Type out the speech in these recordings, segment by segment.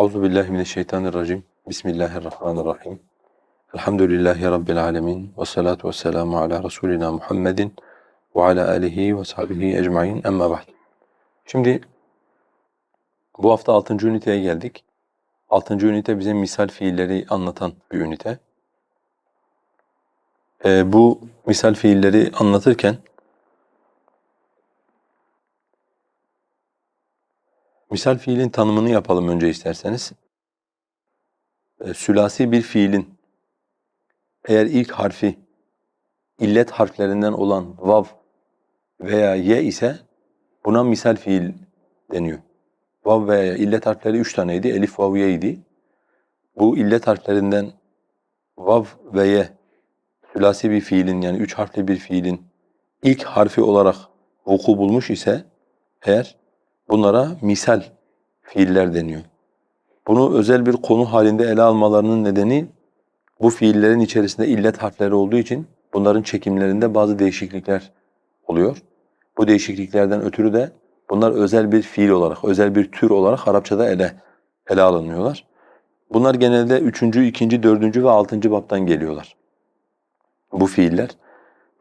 Euzu billahi mineşşeytanirracim. Bismillahirrahmanirrahim. Elhamdülillahi rabbil alamin ve salatu vesselamu ala rasulina Muhammedin ve ala alihi ve sahbihi ecmaîn. Amma ba'd. Şimdi bu hafta 6. üniteye geldik. 6. ünite bize misal fiilleri anlatan bir ünite. Ee, bu misal fiilleri anlatırken misal fiilin tanımını yapalım önce isterseniz. Ee, sülasi bir fiilin eğer ilk harfi illet harflerinden olan vav veya ye ise buna misal fiil deniyor. Vav veya ye, illet harfleri üç taneydi, elif, vav, ye idi. Bu illet harflerinden vav ve ye sülasi bir fiilin yani üç harfli bir fiilin ilk harfi olarak vuku bulmuş ise eğer bunlara misal fiiller deniyor. Bunu özel bir konu halinde ele almalarının nedeni bu fiillerin içerisinde illet harfleri olduğu için bunların çekimlerinde bazı değişiklikler oluyor. Bu değişikliklerden ötürü de bunlar özel bir fiil olarak, özel bir tür olarak Arapçada ele ele alınıyorlar. Bunlar genelde üçüncü, ikinci, dördüncü ve altıncı baptan geliyorlar. Bu fiiller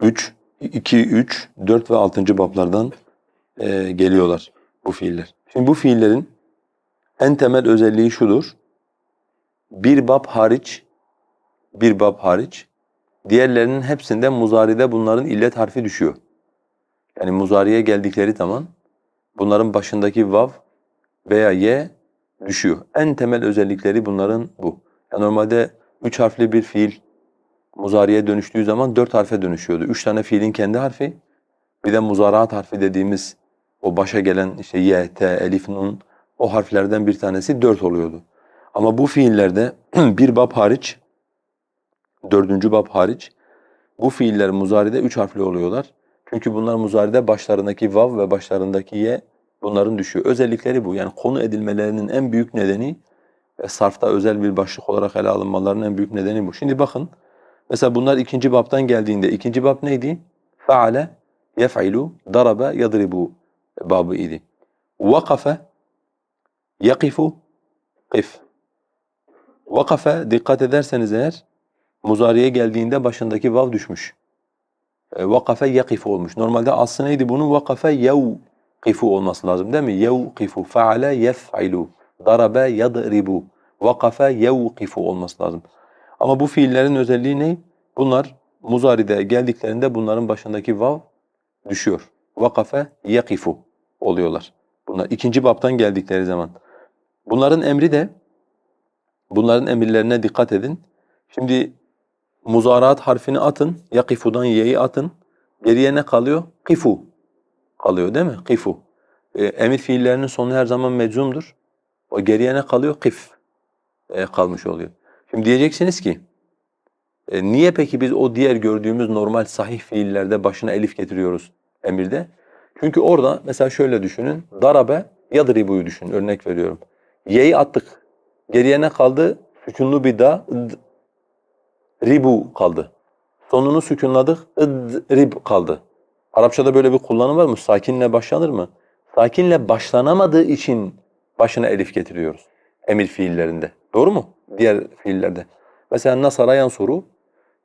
üç, iki, üç, dört ve altıncı baplardan e, geliyorlar bu fiiller. Şimdi bu fiillerin en temel özelliği şudur. Bir bab hariç, bir bab hariç, diğerlerinin hepsinde muzaride bunların illet harfi düşüyor. Yani muzariye geldikleri zaman bunların başındaki vav veya ye düşüyor. En temel özellikleri bunların bu. Yani normalde üç harfli bir fiil muzariye dönüştüğü zaman dört harfe dönüşüyordu. Üç tane fiilin kendi harfi, bir de muzaraat harfi dediğimiz o başa gelen işte y, t, elif, nun o harflerden bir tanesi dört oluyordu. Ama bu fiillerde bir bab hariç, dördüncü bab hariç bu fiiller muzaride üç harfli oluyorlar. Çünkü bunlar muzaride başlarındaki vav ve başlarındaki ye bunların düşüyor. Özellikleri bu. Yani konu edilmelerinin en büyük nedeni ve sarfta özel bir başlık olarak ele alınmalarının en büyük nedeni bu. Şimdi bakın mesela bunlar ikinci babtan geldiğinde ikinci bab neydi? Faale, yef'ilu, daraba, yadribu babı idi. Vakafe, yakifu, kif. Vakafe dikkat ederseniz eğer muzariye geldiğinde başındaki vav düşmüş. E, vakafe yakifu olmuş. Normalde aslı neydi bunun? Vakafe yevkifu olması lazım değil mi? Yevkifu, faale yef'ilu, darabe yadribu. Vakafe yevkifu olması lazım. Ama bu fiillerin özelliği ne? Bunlar muzaride geldiklerinde bunların başındaki vav düşüyor. Vakafe yakifu oluyorlar. Bunlar ikinci baptan geldikleri zaman. Bunların emri de bunların emirlerine dikkat edin. Şimdi muzaraat harfini atın, yakifudan ye'yi atın. Geriye ne kalıyor? Kifu kalıyor değil mi? Kifu. E, emir fiillerinin sonu her zaman meczumdur. O geriye ne kalıyor? Kif e, kalmış oluyor. Şimdi diyeceksiniz ki e, niye peki biz o diğer gördüğümüz normal sahih fiillerde başına elif getiriyoruz emirde? Çünkü orada mesela şöyle düşünün. Darabe yadribu'yu düşünün. Örnek veriyorum. Y'yi attık. Geriye ne kaldı? Sükunlu bir da ribu kaldı. Sonunu sükunladık. id, rib kaldı. Arapçada böyle bir kullanım var mı? Sakinle başlanır mı? Sakinle başlanamadığı için başına elif getiriyoruz. Emir fiillerinde. Doğru mu? Diğer fiillerde. Mesela nasara yansuru.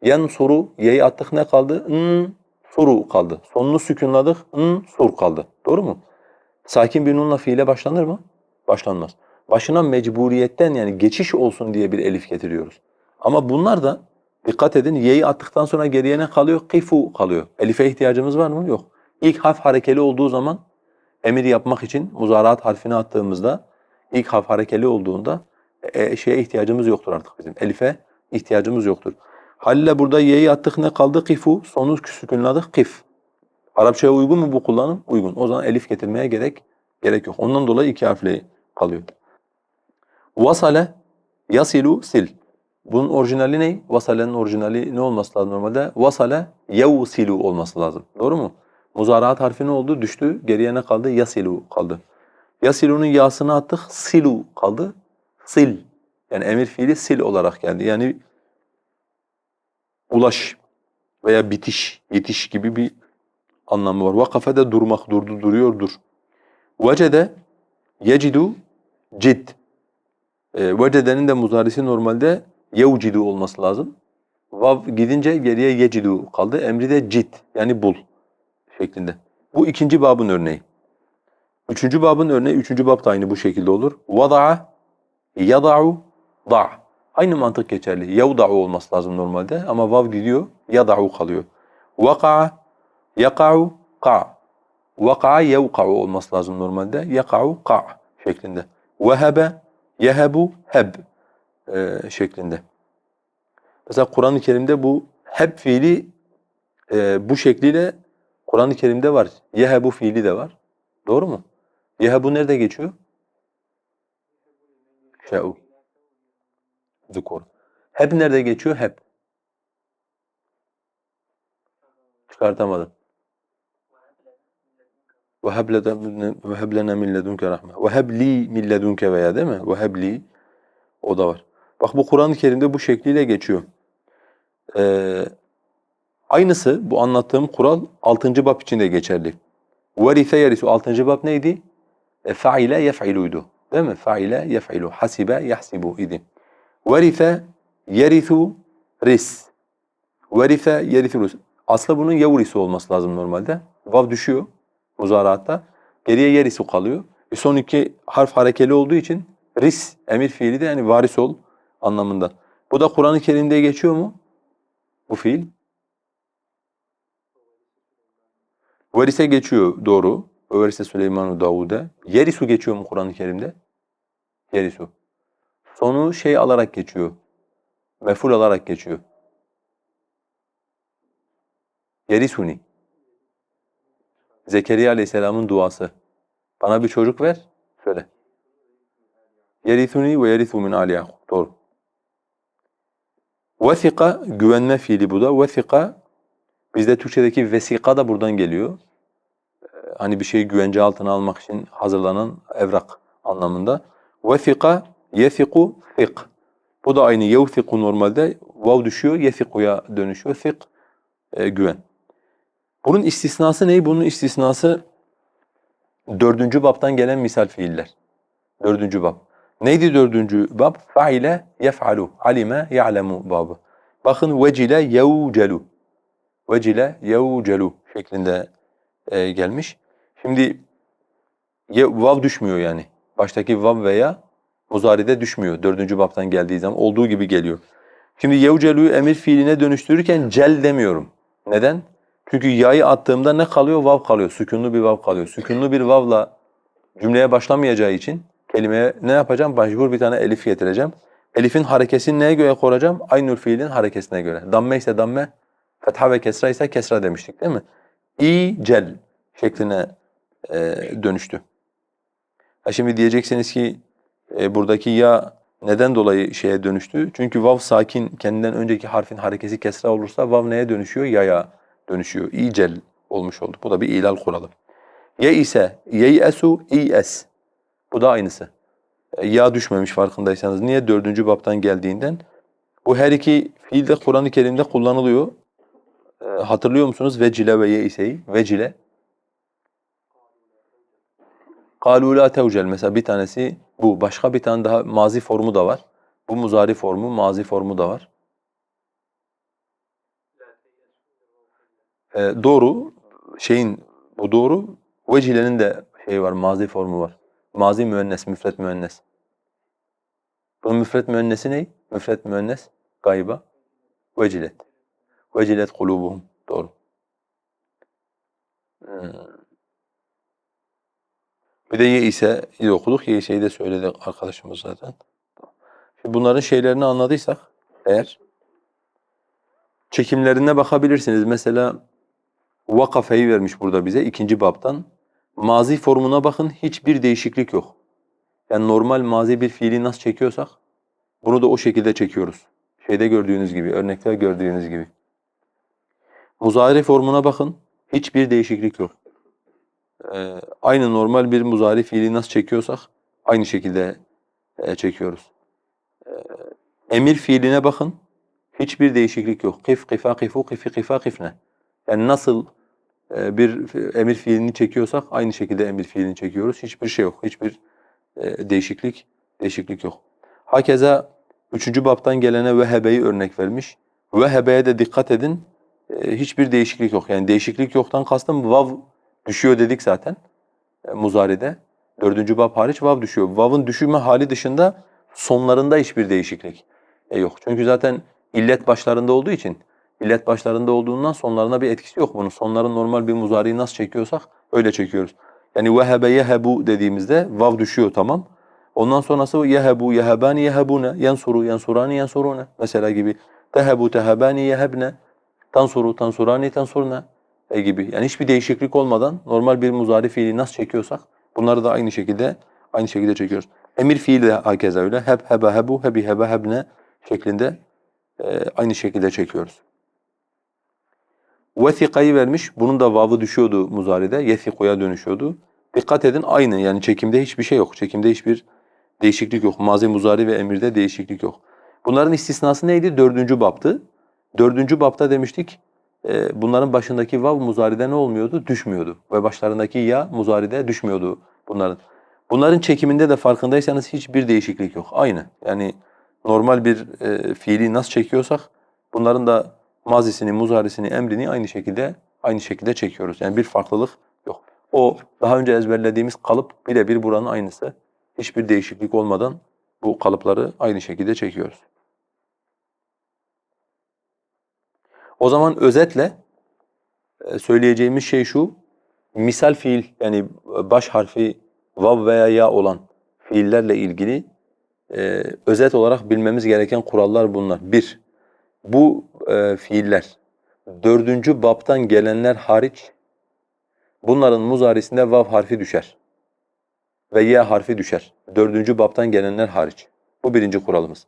Yansuru y'yi attık ne kaldı? N, suru kaldı. Sonunu sükunladık. N, sur kaldı. Doğru mu? Sakin bir nunla fiile başlanır mı? Başlanmaz. Başına mecburiyetten yani geçiş olsun diye bir elif getiriyoruz. Ama bunlar da dikkat edin y'yi attıktan sonra geriye ne kalıyor? Kifu kalıyor. Elife ihtiyacımız var mı? Yok. İlk harf harekeli olduğu zaman emir yapmak için muzaraat harfini attığımızda ilk harf harekeli olduğunda e, şeye ihtiyacımız yoktur artık bizim. Elife ihtiyacımız yoktur. Halle burada y'yi attık ne kaldı? Kifu. Sonu sükunladık. Kif. Arapçaya uygun mu bu kullanım? Uygun. O zaman elif getirmeye gerek gerek yok. Ondan dolayı iki harfle kalıyor. Vasale yasilu sil. Bunun orijinali ne? Vasale'nin orijinali ne olması lazım normalde? Vasale yevsilu olması lazım. Doğru mu? Muzaraat harfi ne oldu? Düştü. Geriye ne kaldı? Yasilu kaldı. Yasilu'nun yasını attık. Silu kaldı. Sil. Yani emir fiili sil olarak geldi. Yani ulaş veya bitiş, yetiş gibi bir anlamı var. Vakafe de durmak, durdu, duruyor, dur. Vecede, yecidu, cid. E, vecedenin de muzarisi normalde yevcidu olması lazım. Vav gidince geriye yecidu kaldı. Emri de cid yani bul şeklinde. Bu ikinci babın örneği. Üçüncü babın örneği, üçüncü bab da aynı bu şekilde olur. Vada'a, yada'u, da'. Aynı mantık geçerli. Yevda'u olması lazım normalde ama vav gidiyor, yada'u kalıyor. Vaka'a, yaka'u, ka'. Vaka'a yevka'u olması lazım normalde. Yaka'u, ka' şeklinde. Vehebe, yehebu, heb e, şeklinde. Mesela Kur'an-ı Kerim'de bu heb fiili e, bu şekliyle Kur'an-ı Kerim'de var. Yehebu fiili de var. Doğru mu? Yehebu nerede geçiyor? Şe'u. Zukur. Heb nerede geçiyor? Heb. Çıkartamadım. وَهَبْ لَنَا مِنْ لَدُنْكَ رَحْمَةً وَهَبْ لِي مِنْ لَدُنْكَ veya değil mi? وَهَبْ لِي o da var. Bak bu Kur'an-ı Kerim'de bu şekliyle geçiyor. Ee, aynısı bu anlattığım kural 6. bab için de geçerli. وَرِثَ يَرِثُ 6. bab neydi? E, فَعِلَ يَفْعِلُydu. Değil mi? Faile, yef'ilu. Hasibe, yahsibu idi. Verife, yerithu, ris. Verife, yerithu, ris. Aslı bunun yevrisi olması lazım normalde. Vav düşüyor muzaratta. Geriye yerisu kalıyor. E son iki harf harekeli olduğu için ris emir fiili de yani varis ol anlamında. Bu da Kur'an-ı Kerim'de geçiyor mu? Bu fiil. Verise geçiyor doğru. Verise Süleymanu Davud'a. Yerisu geçiyor mu Kur'an-ı Kerim'de? Yerisu. Sonu şey alarak geçiyor. Meful alarak geçiyor. Yerisuni. Zekeriya Aleyhisselam'ın duası. Bana bir çocuk ver, söyle. Yerithuni ve yerithu min ali Yakub. Doğru. Vesika güvenme fiili bu da. Vesika bizde Türkçedeki vesika da buradan geliyor. Ee, Hani bir şeyi güvence altına almak için hazırlanan evrak anlamında. Vesika yesiku fik. Bu da aynı yevsiku normalde vav düşüyor, yesikuya dönüşüyor. Fik e, güven. Bunun istisnası ne? Bunun istisnası dördüncü babtan gelen misal fiiller. Dördüncü bab. Neydi dördüncü bab? Fa'ile yef'alu, alime ya'lemu babı. Bakın vecile yevcelu. Vecile yevcelu şeklinde e, gelmiş. Şimdi ye, vav düşmüyor yani. Baştaki vav veya muzaride düşmüyor dördüncü babtan geldiği zaman. Olduğu gibi geliyor. Şimdi yevcelu'yu emir fiiline dönüştürürken cel demiyorum. Neden? Çünkü yayı attığımda ne kalıyor? Vav kalıyor. Sükunlu bir vav kalıyor. Sükunlu bir vavla cümleye başlamayacağı için kelimeye ne yapacağım? Mecbur bir tane elif getireceğim. Elifin harekesini neye göre koracağım? Aynur fiilin harekesine göre. Damme ise damme, fetha ve kesra ise kesra demiştik değil mi? İcel şekline e, dönüştü. Ha şimdi diyeceksiniz ki e, buradaki ya neden dolayı şeye dönüştü? Çünkü vav sakin kendinden önceki harfin harekesi kesra olursa vav neye dönüşüyor? Yaya dönüşüyor. İcel olmuş oldu. Bu da bir ilal kuralı. Ye ise yeyesu es. Bu da aynısı. E, Ya düşmemiş farkındaysanız. Niye? Dördüncü baptan geldiğinden. Bu her iki fiil de Kur'an-ı Kerim'de kullanılıyor. E, hatırlıyor musunuz? Vecile ve yeise'yi. Vecile. قَالُوا لَا تَوْجَلْ Mesela bir tanesi bu. Başka bir tane daha mazi formu da var. Bu muzari formu, mazi formu da var. E, doğru. Şeyin bu doğru. Vecile'nin de şey var, mazi formu var. Mazi müennes, müfret müennes. Bunun müfret müennesi ne? Müfret müennes gayba. Vecilet. Vecilet kulubuhum. Doğru. Hmm. Bir de ye ise iyi okuduk. Ye ise'yi de söyledi arkadaşımız zaten. Şimdi bunların şeylerini anladıysak eğer çekimlerine bakabilirsiniz. Mesela vakafeyi vermiş burada bize ikinci babtan. Mazi formuna bakın hiçbir değişiklik yok. Yani normal mazi bir fiili nasıl çekiyorsak bunu da o şekilde çekiyoruz. Şeyde gördüğünüz gibi, örnekte gördüğünüz gibi. Muzari formuna bakın hiçbir değişiklik yok. Ee, aynı normal bir muzari fiili nasıl çekiyorsak aynı şekilde e, çekiyoruz. Ee, emir fiiline bakın Hiçbir değişiklik yok. Kif, kifa, kifu, kifi, kifa, kifne. Yani nasıl e, bir emir fiilini çekiyorsak aynı şekilde emir fiilini çekiyoruz. Hiçbir şey yok. Hiçbir e, değişiklik değişiklik yok. Hakeza üçüncü baptan gelene vehebeyi örnek vermiş. Vehebeye de dikkat edin. hiçbir değişiklik yok. Yani değişiklik yoktan kastım vav düşüyor dedik zaten e, muzaride. Dördüncü bab hariç vav düşüyor. Vav'ın düşürme hali dışında sonlarında hiçbir değişiklik e, yok. Çünkü zaten illet başlarında olduğu için illet başlarında olduğundan sonlarına bir etkisi yok bunun. Sonların normal bir muzariyi nasıl çekiyorsak öyle çekiyoruz. Yani vehebe yehebu dediğimizde vav düşüyor tamam. Ondan sonrası yehebu, yehebani, yehebune, yansuru, yansurani, yansurune mesela gibi. Tehebu, tehebani, yehebne, tansuru, tansurani, tansurne e gibi. Yani hiçbir değişiklik olmadan normal bir muzari fiili nasıl çekiyorsak bunları da aynı şekilde aynı şekilde çekiyoruz. Emir fiili de hakeza öyle. Heb, hebe, hebu, hebi, hebe, hebne şeklinde e, aynı şekilde çekiyoruz. Vesikayı vermiş. Bunun da vavı düşüyordu muzaride. Yesikuya dönüşüyordu. Dikkat edin aynı yani çekimde hiçbir şey yok. Çekimde hiçbir değişiklik yok. Mazi, muzari ve emirde değişiklik yok. Bunların istisnası neydi? Dördüncü baptı. Dördüncü bapta demiştik e, bunların başındaki vav muzaride ne olmuyordu? Düşmüyordu. Ve başlarındaki ya muzaride düşmüyordu bunların. Bunların çekiminde de farkındaysanız hiçbir değişiklik yok. Aynı. Yani normal bir e, fiili nasıl çekiyorsak bunların da mazisini, muzarisini, emrini aynı şekilde aynı şekilde çekiyoruz. Yani bir farklılık yok. O daha önce ezberlediğimiz kalıp birebir buranın aynısı. Hiçbir değişiklik olmadan bu kalıpları aynı şekilde çekiyoruz. O zaman özetle e, söyleyeceğimiz şey şu. Misal fiil yani baş harfi vav veya ya olan fiillerle ilgili e, özet olarak bilmemiz gereken kurallar bunlar. Bir, bu e, fiiller dördüncü baptan gelenler hariç bunların muzarisinde vav harfi düşer ve ya harfi düşer. Dördüncü baptan gelenler hariç. Bu birinci kuralımız.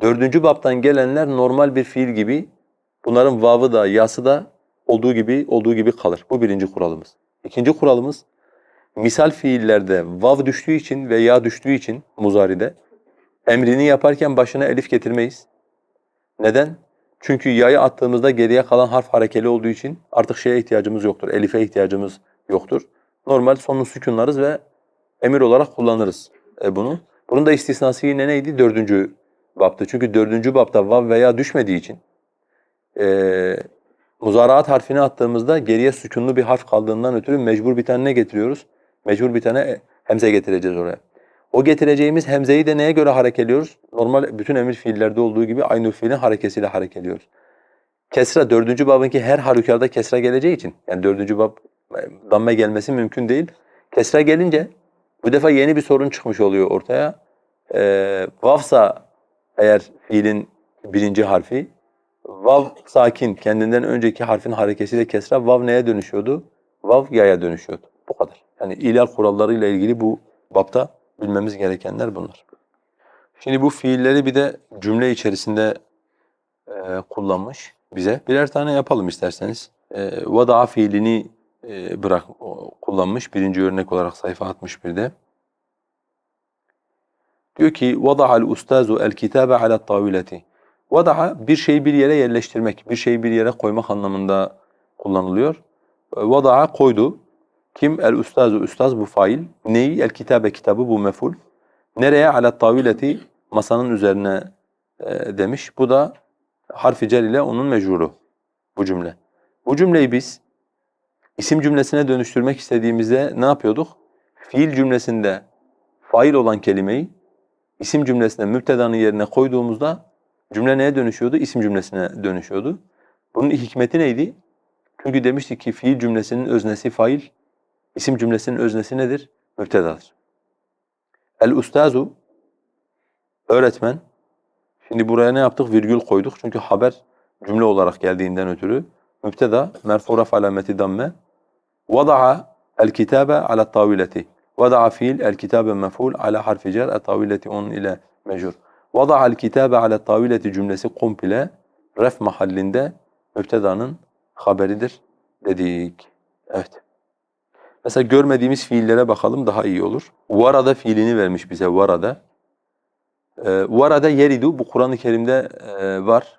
Dördüncü baptan gelenler normal bir fiil gibi bunların vavı da yası da olduğu gibi olduğu gibi kalır. Bu birinci kuralımız. İkinci kuralımız misal fiillerde vav düştüğü için ve ya düştüğü için muzaride emrini yaparken başına elif getirmeyiz. Neden? Çünkü yayı attığımızda geriye kalan harf harekeli olduğu için artık şeye ihtiyacımız yoktur. Elife ihtiyacımız yoktur. Normal sonunu sükunlarız ve emir olarak kullanırız e, bunu. Bunun da istisnası yine neydi? Dördüncü baptı. Çünkü dördüncü bapta vav veya düşmediği için e, muzaraat harfini attığımızda geriye sükunlu bir harf kaldığından ötürü mecbur bir tane ne getiriyoruz? Mecbur bir tane e, hemze getireceğiz oraya. O getireceğimiz hemzeyi de neye göre harekeliyoruz? Normal bütün emir fiillerde olduğu gibi aynı fiilin harekesiyle harekeliyoruz. Kesra dördüncü babınki her halükarda kesra geleceği için yani dördüncü bab e, damme gelmesi mümkün değil. Kesra gelince bu defa yeni bir sorun çıkmış oluyor ortaya. Ee, vavsa eğer fiilin birinci harfi, vav sakin kendinden önceki harfin harekesiyle kesra vav neye dönüşüyordu? Vav yaya dönüşüyordu. Bu kadar. Yani ilal kurallarıyla ilgili bu bapta bilmemiz gerekenler bunlar. Şimdi bu fiilleri bir de cümle içerisinde e, kullanmış bize. Birer tane yapalım isterseniz. E, vada'a fiilini e, bırak o, kullanmış birinci örnek olarak sayfa 61'de. Diyor ki vada'al ustazu el kitabe ala Vada'a bir şeyi bir yere yerleştirmek, bir şeyi bir yere koymak anlamında kullanılıyor. Vada'a koydu. Kim? El ustazu, ustaz bu fail. Neyi? El kitabe kitabı bu meful. Nereye? Ala tavileti masanın üzerine e, demiş. Bu da harfi cer ile onun mecruru bu cümle. Bu cümleyi biz isim cümlesine dönüştürmek istediğimizde ne yapıyorduk? Fiil cümlesinde fail olan kelimeyi isim cümlesine müptedanın yerine koyduğumuzda cümle neye dönüşüyordu? İsim cümlesine dönüşüyordu. Bunun hikmeti neydi? Çünkü demiştik ki fiil cümlesinin öznesi fail, isim cümlesinin öznesi nedir? Müptedadır. El ustazu öğretmen. Şimdi buraya ne yaptık? Virgül koyduk. Çünkü haber cümle olarak geldiğinden ötürü müpteda merfu alameti damme vada'a el kitabe ala tavileti. Vada'a fiil el kitabe mef'ul ala harfi cer tavileti onun ile mecrur. Vada'a el kitabe ala tavileti cümlesi komple ref mahallinde müptedanın haberidir dedik. Evet. Mesela görmediğimiz fiillere bakalım daha iyi olur. Varada fiilini vermiş bize varada. Ee, varada yeridu bu Kur'an-ı Kerim'de e, var.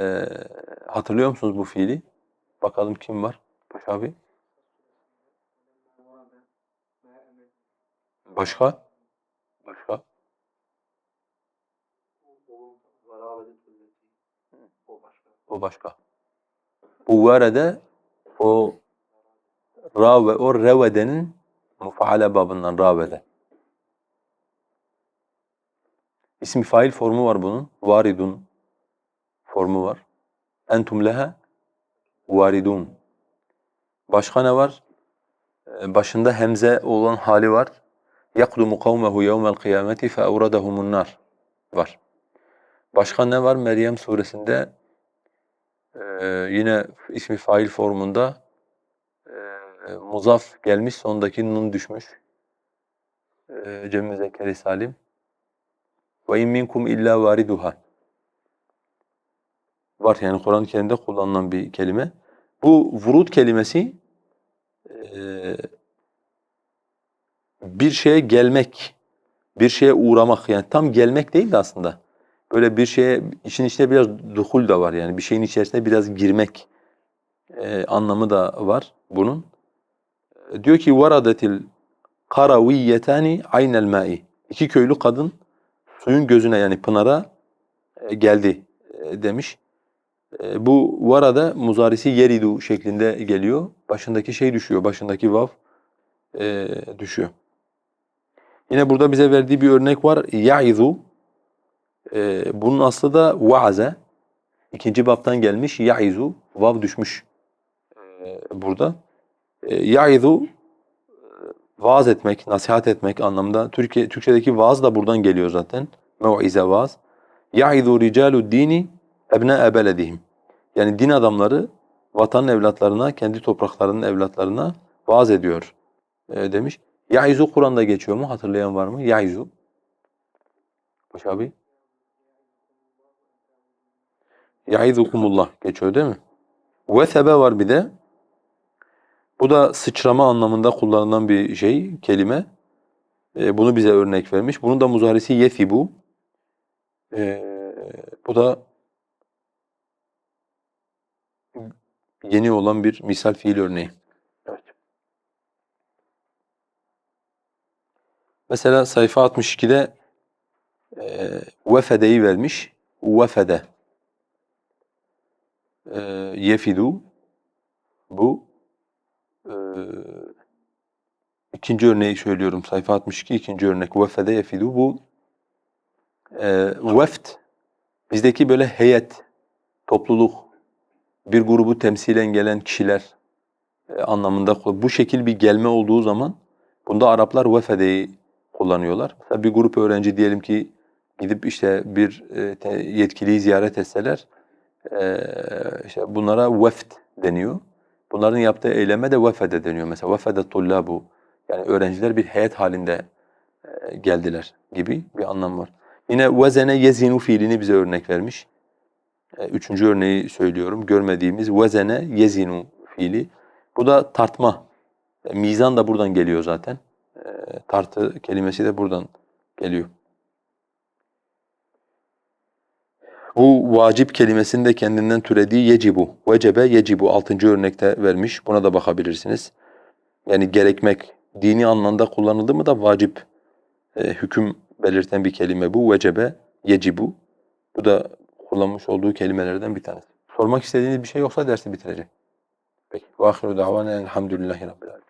Ee, hatırlıyor musunuz bu fiili? Bakalım kim var? Paşa abi. Başka? Başka? O başka. Bu varede o rave, o revedenin mufaale babından ravede. İsmi fail formu var bunun. Varidun formu var. Entum leha varidun. Başka ne var? Ee, Başında hemze olan hali var. يَقْدُمُ قَوْمَهُ يَوْمَ الْقِيَامَةِ فَاَوْرَدَهُمُ النَّارِ var. Başka ne var? Meryem suresinde ee, yine ismi fail formunda ee, muzaf gelmiş, sondaki nun düşmüş. Ee, Cem Müzekkeri Salim. Ve in minkum illa variduha. Var yani Kur'an-ı Kerim'de kullanılan bir kelime. Bu vurut kelimesi ee, bir şeye gelmek, bir şeye uğramak yani tam gelmek değil de aslında. Böyle bir şeye, işin içinde biraz duhul da var yani bir şeyin içerisine biraz girmek e, anlamı da var bunun. E, diyor ki varadetil karaviyetani aynel ma'i. İki köylü kadın suyun gözüne yani pınara e, geldi e, demiş. E, bu varada muzarisi yeridu şeklinde geliyor. Başındaki şey düşüyor, başındaki vav e, düşüyor. Yine burada bize verdiği bir örnek var. Ya'izu. E, bunun aslı da va'ze. İkinci babtan gelmiş. Ya'izu. Vav düşmüş e, burada. E, ya'izu vaaz etmek, nasihat etmek anlamında. Türkiye Türkçedeki vaaz da buradan geliyor zaten. Mev'ize vaaz. Ya'izu ricalu dini ebne beledihim. Yani din adamları vatan evlatlarına, kendi topraklarının evlatlarına vaaz ediyor e, demiş. Ya'izu Kur'an'da geçiyor mu? Hatırlayan var mı? Ya'izu. Baş abi. Ya'izukumullah geçiyor değil mi? Vesebe var bir de. Bu da sıçrama anlamında kullanılan bir şey, kelime. E, bunu bize örnek vermiş. Bunun da muzarisi yethibu. E, bu da yeni olan bir misal fiil örneği. Evet. Mesela sayfa 62'de e, vefedeyi vermiş. Vefede. E, yefidu. Bu e, ikinci örneği söylüyorum. Sayfa 62 ikinci örnek. Vefede yefidu. Bu e, veft bizdeki böyle heyet, topluluk, bir grubu temsilen gelen kişiler e, anlamında bu şekil bir gelme olduğu zaman bunda Araplar vefedeyi kullanıyorlar. Mesela bir grup öğrenci diyelim ki gidip işte bir e, yetkiliyi ziyaret etseler e, işte bunlara veft deniyor. Bunların yaptığı eyleme de vefede deniyor. Mesela vefede tullabu yani öğrenciler bir heyet halinde e, geldiler gibi bir anlam var. Yine vezene yezinu fiilini bize örnek vermiş. E, üçüncü örneği söylüyorum. Görmediğimiz vezene yezinu fiili. Bu da tartma. E, mizan da buradan geliyor zaten. Tartı kelimesi de buradan geliyor. Bu vacip kelimesinin de kendinden türediği yecibu. Vecebe yecibu. Altıncı örnekte vermiş. Buna da bakabilirsiniz. Yani gerekmek, dini anlamda kullanıldı mı da vacip e, hüküm belirten bir kelime bu. Vecebe yecibu. Bu da kullanmış olduğu kelimelerden bir tanesi. Sormak istediğiniz bir şey yoksa dersi bitirecek. Peki. Ve ahiru davana elhamdülillahi rabbil alemin.